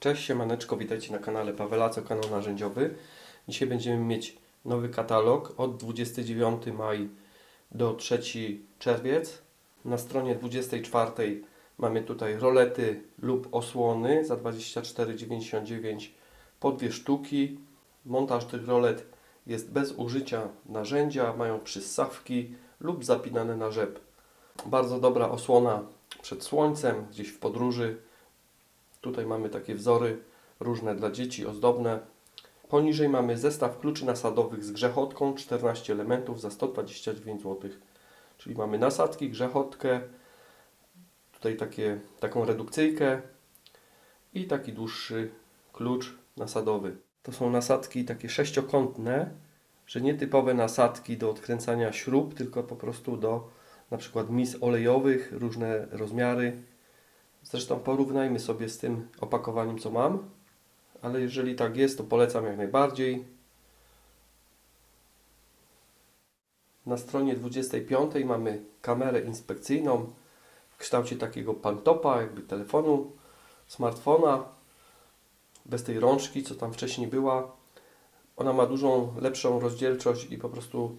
Cześć, siemaneczko, witajcie na kanale Pawelaco, kanał narzędziowy. Dzisiaj będziemy mieć nowy katalog od 29 maj do 3 czerwiec. Na stronie 24 mamy tutaj rolety lub osłony za 24,99 po dwie sztuki. Montaż tych rolet jest bez użycia narzędzia, mają przyssawki lub zapinane na rzep. Bardzo dobra osłona przed słońcem, gdzieś w podróży. Tutaj mamy takie wzory różne dla dzieci, ozdobne. Poniżej mamy zestaw kluczy nasadowych z grzechotką, 14 elementów za 129 zł. Czyli mamy nasadki, grzechotkę, tutaj takie, taką redukcyjkę i taki dłuższy klucz nasadowy. To są nasadki takie sześciokątne, że nie typowe nasadki do odkręcania śrub, tylko po prostu do na przykład mis olejowych, różne rozmiary. Zresztą porównajmy sobie z tym opakowaniem, co mam. Ale jeżeli tak jest, to polecam jak najbardziej. Na stronie 25 mamy kamerę inspekcyjną w kształcie takiego pantopa, jakby telefonu, smartfona, bez tej rączki, co tam wcześniej była. Ona ma dużą, lepszą rozdzielczość i po prostu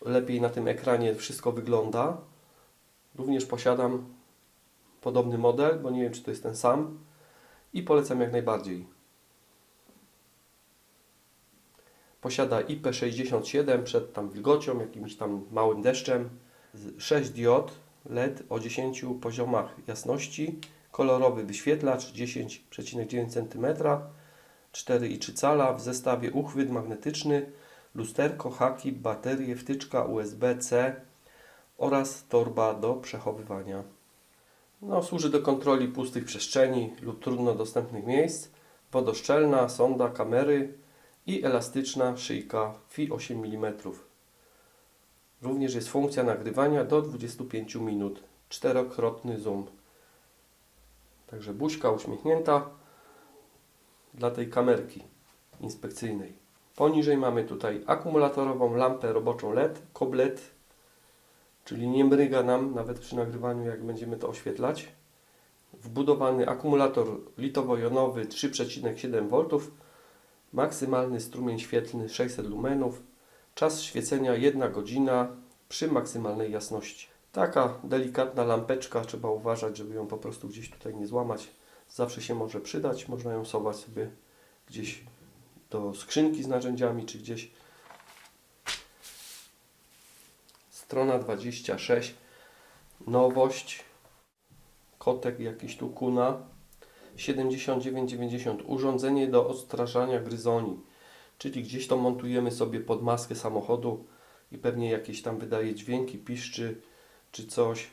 lepiej na tym ekranie wszystko wygląda. Również posiadam podobny model, bo nie wiem, czy to jest ten sam i polecam jak najbardziej. Posiada IP67 przed tam wilgocią, jakimś tam małym deszczem. Z- 6 diod LED o 10 poziomach jasności. Kolorowy wyświetlacz 10,9 cm. 4,3 cala w zestawie uchwyt magnetyczny, lusterko, haki, baterie, wtyczka USB-C oraz torba do przechowywania. No, służy do kontroli pustych przestrzeni lub trudno dostępnych miejsc. Wodoszczelna, sonda, kamery i elastyczna szyjka FI 8 mm. Również jest funkcja nagrywania do 25 minut. Czterokrotny zoom. Także buźka uśmiechnięta dla tej kamerki inspekcyjnej. Poniżej mamy tutaj akumulatorową lampę roboczą LED, koblet, czyli nie mryga nam nawet przy nagrywaniu, jak będziemy to oświetlać. Wbudowany akumulator litowo-jonowy 3,7 V, maksymalny strumień świetlny 600 lumenów, czas świecenia 1 godzina przy maksymalnej jasności. Taka delikatna lampeczka, trzeba uważać, żeby ją po prostu gdzieś tutaj nie złamać. Zawsze się może przydać, można ją schować sobie gdzieś do skrzynki z narzędziami, czy gdzieś. Strona 26. Nowość. Kotek jakiś tu kuna. 7990. Urządzenie do odstraszania gryzoni. Czyli gdzieś to montujemy sobie pod maskę samochodu i pewnie jakieś tam wydaje dźwięki, piszczy czy coś.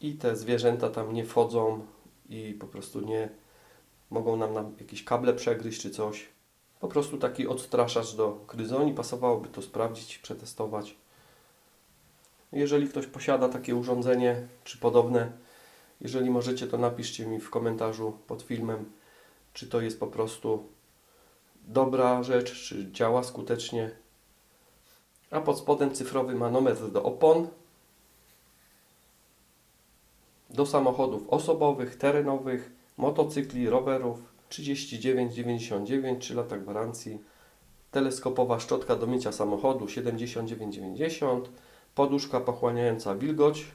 I te zwierzęta tam nie wchodzą i po prostu nie mogą nam, nam jakieś kable przegryźć czy coś. Po prostu taki odstraszacz do gryzoni. Pasowałoby to sprawdzić, przetestować. Jeżeli ktoś posiada takie urządzenie czy podobne, jeżeli możecie, to napiszcie mi w komentarzu pod filmem, czy to jest po prostu dobra rzecz, czy działa skutecznie. A pod spodem cyfrowy manometr do opon, do samochodów osobowych, terenowych, motocykli, rowerów 39,99 3 lata gwarancji. Teleskopowa szczotka do mycia samochodu 79,90 Poduszka pochłaniająca wilgoć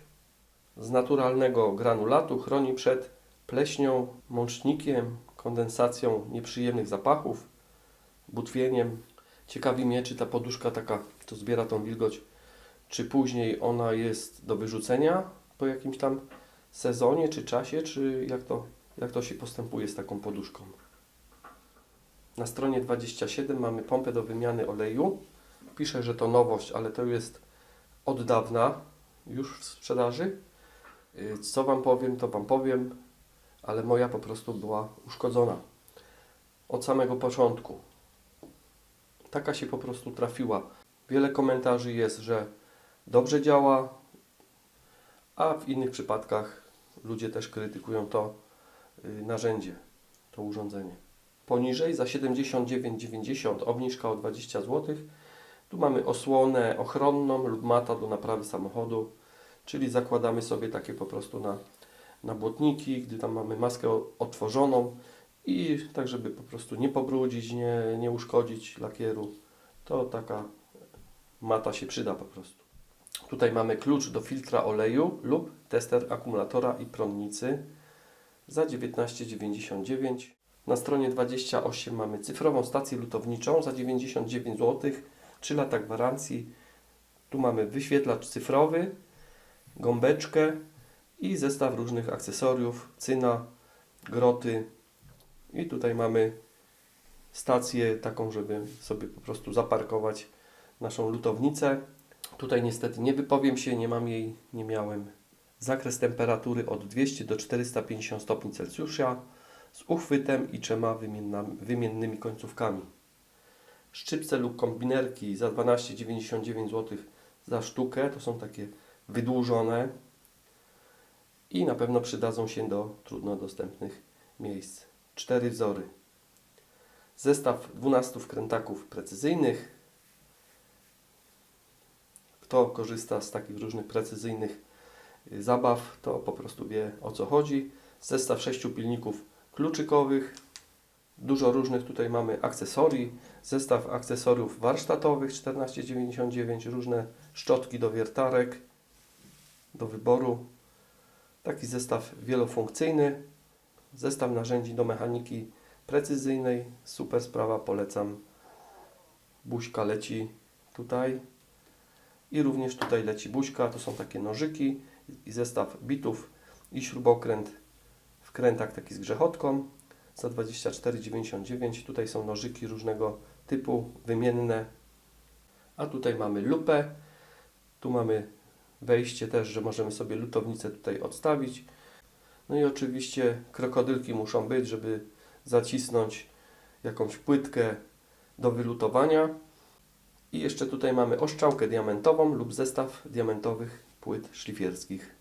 z naturalnego granulatu chroni przed pleśnią, mącznikiem, kondensacją nieprzyjemnych zapachów, butwieniem. Ciekawi mnie, czy ta poduszka taka, co zbiera tą wilgoć, czy później ona jest do wyrzucenia po jakimś tam sezonie czy czasie, czy jak to, jak to się postępuje z taką poduszką. Na stronie 27 mamy pompę do wymiany oleju. Pisze, że to nowość, ale to jest od dawna już w sprzedaży. Y, Co Wam powiem, to Wam powiem, ale moja po prostu była uszkodzona od samego początku. Taka się po prostu trafiła. Wiele komentarzy jest, że dobrze działa, a w innych przypadkach ludzie też krytykują to y, narzędzie, to urządzenie. Poniżej za 79,90 obniżka o 20 zł. Tu mamy osłonę ochronną lub mata do naprawy samochodu, czyli zakładamy sobie takie po prostu na, na błotniki, gdy tam mamy maskę otworzoną I tak, żeby po prostu nie pobrudzić, nie, nie uszkodzić lakieru, to taka mata się przyda po prostu. Tutaj mamy klucz do filtra oleju lub tester akumulatora i prądnicy za 19,99. Na stronie 28 mamy cyfrową stację lutowniczą za 99 zł, 3 lata gwarancji. Tu mamy wyświetlacz cyfrowy, gąbeczkę i zestaw różnych akcesoriów, cyna, groty. I tutaj mamy stację taką, żeby sobie po prostu zaparkować naszą lutownicę. Tutaj niestety nie wypowiem się, nie mam jej, nie miałem. Zakres temperatury od 200 do 450 stopni Celsjusza z uchwytem i trzema wymiennymi końcówkami. Szczypce lub kombinerki za 12,99 zł za sztukę. To są takie wydłużone i na pewno przydadzą się do trudno dostępnych miejsc. Cztery wzory. Zestaw 12 wkrętaków precyzyjnych. Kto korzysta z takich różnych precyzyjnych y, zabaw, to po prostu wie o co chodzi. Zestaw 6 pilników kluczykowych. Dużo różnych tutaj mamy akcesorii. Zestaw akcesoriów warsztatowych 14,99. Różne szczotki do wiertarek do wyboru. Taki zestaw wielofunkcyjny. Zestaw narzędzi do mechaniki precyzyjnej. Super sprawa, polecam. Buźka leci tutaj. I również tutaj leci buźka. To są takie nożyki i zestaw bitów i śrubokręt w krętach taki z grzechotką za 24,99. Tutaj są nożyki różnego typu, wymienne. A tutaj mamy lupę. Tu mamy wejście też, że możemy sobie lutownicę tutaj odstawić. No i oczywiście krokodylki muszą być, żeby zacisnąć jakąś płytkę do wylutowania. I jeszcze tutaj mamy oszczałkę diamentową lub zestaw diamentowych płyt szlifierskich.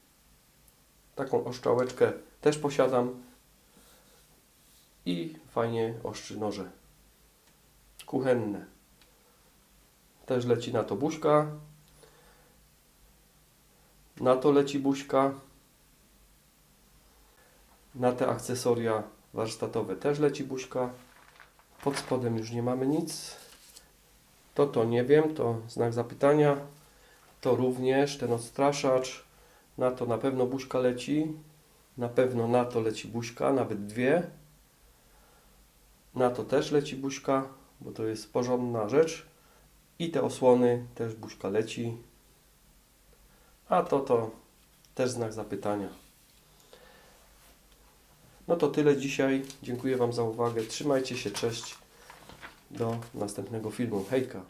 Taką oszczałeczkę też posiadam i fajnie ostrzy noże kuchenne. Też leci na to buźka. Na to leci buźka. Na te akcesoria warsztatowe też leci buźka. Pod spodem już nie mamy nic. To to nie wiem, to znak zapytania. To również ten odstraszacz. Na to na pewno buźka leci. Na pewno na to leci buźka, nawet dwie. Na to też leci buźka, bo to jest porządna rzecz. I te osłony też buźka leci. A to to też znak zapytania. No to tyle dzisiaj. Dziękuję Wam za uwagę. Trzymajcie się, cześć. Do następnego filmu. Hejka.